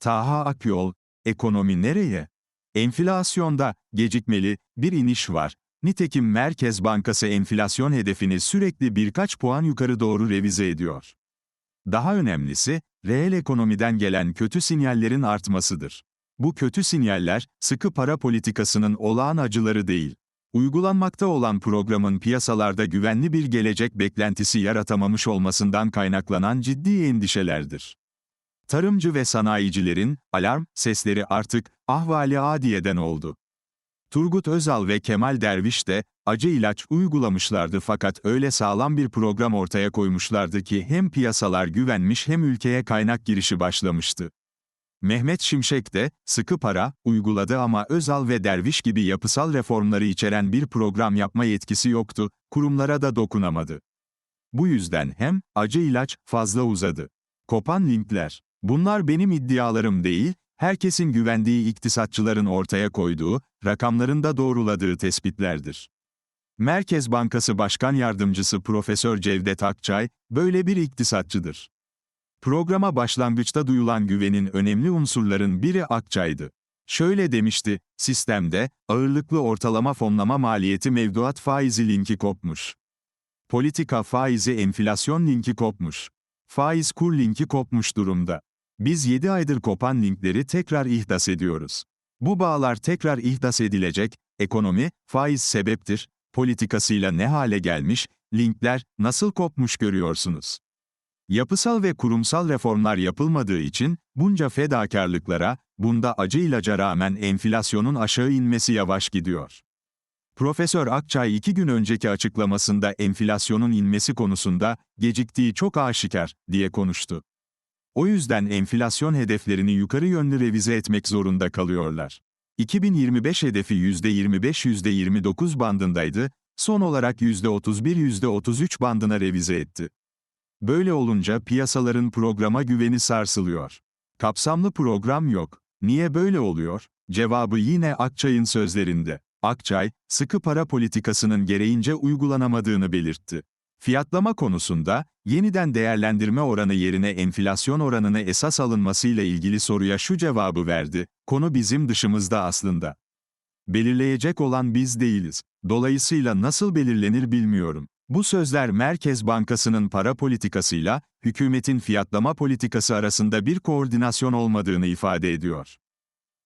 Taha Akyol, ekonomi nereye? Enflasyonda gecikmeli bir iniş var. Nitekim Merkez Bankası enflasyon hedefini sürekli birkaç puan yukarı doğru revize ediyor. Daha önemlisi, reel ekonomiden gelen kötü sinyallerin artmasıdır. Bu kötü sinyaller, sıkı para politikasının olağan acıları değil. Uygulanmakta olan programın piyasalarda güvenli bir gelecek beklentisi yaratamamış olmasından kaynaklanan ciddi endişelerdir. Tarımcı ve sanayicilerin alarm sesleri artık ahvali adiyeden oldu. Turgut Özal ve Kemal Derviş de acı ilaç uygulamışlardı fakat öyle sağlam bir program ortaya koymuşlardı ki hem piyasalar güvenmiş hem ülkeye kaynak girişi başlamıştı. Mehmet Şimşek de sıkı para uyguladı ama Özal ve Derviş gibi yapısal reformları içeren bir program yapma yetkisi yoktu, kurumlara da dokunamadı. Bu yüzden hem acı ilaç fazla uzadı. Kopan linkler. Bunlar benim iddialarım değil, herkesin güvendiği iktisatçıların ortaya koyduğu, rakamlarında doğruladığı tespitlerdir. Merkez Bankası Başkan Yardımcısı Profesör Cevdet Akçay, böyle bir iktisatçıdır. Programa başlangıçta duyulan güvenin önemli unsurların biri Akçay'dı. Şöyle demişti, sistemde, ağırlıklı ortalama fonlama maliyeti mevduat faizi linki kopmuş. Politika faizi enflasyon linki kopmuş. Faiz kur linki kopmuş durumda. Biz 7 aydır kopan linkleri tekrar ihdas ediyoruz. Bu bağlar tekrar ihdas edilecek, ekonomi, faiz sebeptir, politikasıyla ne hale gelmiş, linkler nasıl kopmuş görüyorsunuz. Yapısal ve kurumsal reformlar yapılmadığı için, bunca fedakarlıklara, bunda acı ilaca rağmen enflasyonun aşağı inmesi yavaş gidiyor. Profesör Akçay iki gün önceki açıklamasında enflasyonun inmesi konusunda, geciktiği çok aşikar, diye konuştu. O yüzden enflasyon hedeflerini yukarı yönlü revize etmek zorunda kalıyorlar. 2025 hedefi %25-%29 bandındaydı, son olarak %31-%33 bandına revize etti. Böyle olunca piyasaların programa güveni sarsılıyor. Kapsamlı program yok. Niye böyle oluyor? Cevabı yine Akçay'ın sözlerinde. Akçay, sıkı para politikasının gereğince uygulanamadığını belirtti. Fiyatlama konusunda, yeniden değerlendirme oranı yerine enflasyon oranını esas alınmasıyla ilgili soruya şu cevabı verdi, konu bizim dışımızda aslında. Belirleyecek olan biz değiliz. Dolayısıyla nasıl belirlenir bilmiyorum. Bu sözler Merkez Bankası'nın para politikasıyla, hükümetin fiyatlama politikası arasında bir koordinasyon olmadığını ifade ediyor.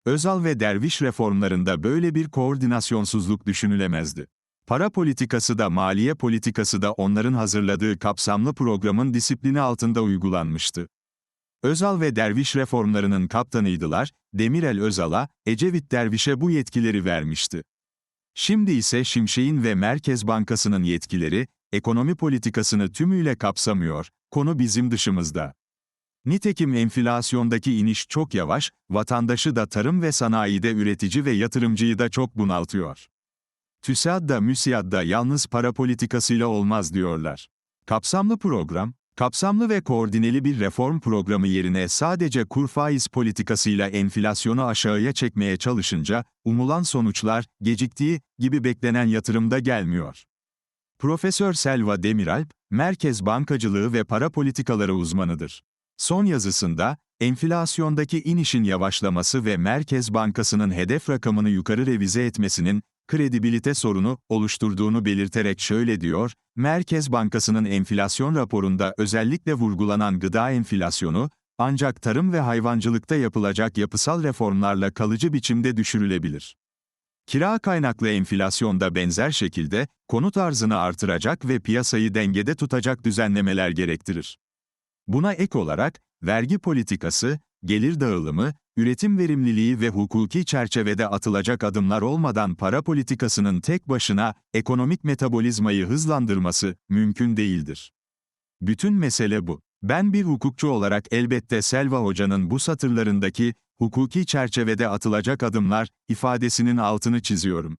Özal ve Derviş reformlarında böyle bir koordinasyonsuzluk düşünülemezdi. Para politikası da maliye politikası da onların hazırladığı kapsamlı programın disiplini altında uygulanmıştı. Özal ve Derviş reformlarının kaptanıydılar, Demirel Özal'a, Ecevit Derviş'e bu yetkileri vermişti. Şimdi ise Şimşek'in ve Merkez Bankası'nın yetkileri, ekonomi politikasını tümüyle kapsamıyor, konu bizim dışımızda. Nitekim enflasyondaki iniş çok yavaş, vatandaşı da tarım ve sanayide üretici ve yatırımcıyı da çok bunaltıyor. TÜSAD da MÜSİAD da yalnız para politikasıyla olmaz diyorlar. Kapsamlı program, kapsamlı ve koordineli bir reform programı yerine sadece kur faiz politikasıyla enflasyonu aşağıya çekmeye çalışınca, umulan sonuçlar, geciktiği gibi beklenen yatırımda gelmiyor. Profesör Selva Demiralp, Merkez Bankacılığı ve Para Politikaları uzmanıdır. Son yazısında, enflasyondaki inişin yavaşlaması ve Merkez Bankası'nın hedef rakamını yukarı revize etmesinin, kredibilite sorunu oluşturduğunu belirterek şöyle diyor, Merkez Bankası'nın enflasyon raporunda özellikle vurgulanan gıda enflasyonu, ancak tarım ve hayvancılıkta yapılacak yapısal reformlarla kalıcı biçimde düşürülebilir. Kira kaynaklı enflasyonda benzer şekilde, konut arzını artıracak ve piyasayı dengede tutacak düzenlemeler gerektirir. Buna ek olarak, vergi politikası, gelir dağılımı, üretim verimliliği ve hukuki çerçevede atılacak adımlar olmadan para politikasının tek başına ekonomik metabolizmayı hızlandırması mümkün değildir. Bütün mesele bu. Ben bir hukukçu olarak elbette Selva Hoca'nın bu satırlarındaki hukuki çerçevede atılacak adımlar ifadesinin altını çiziyorum.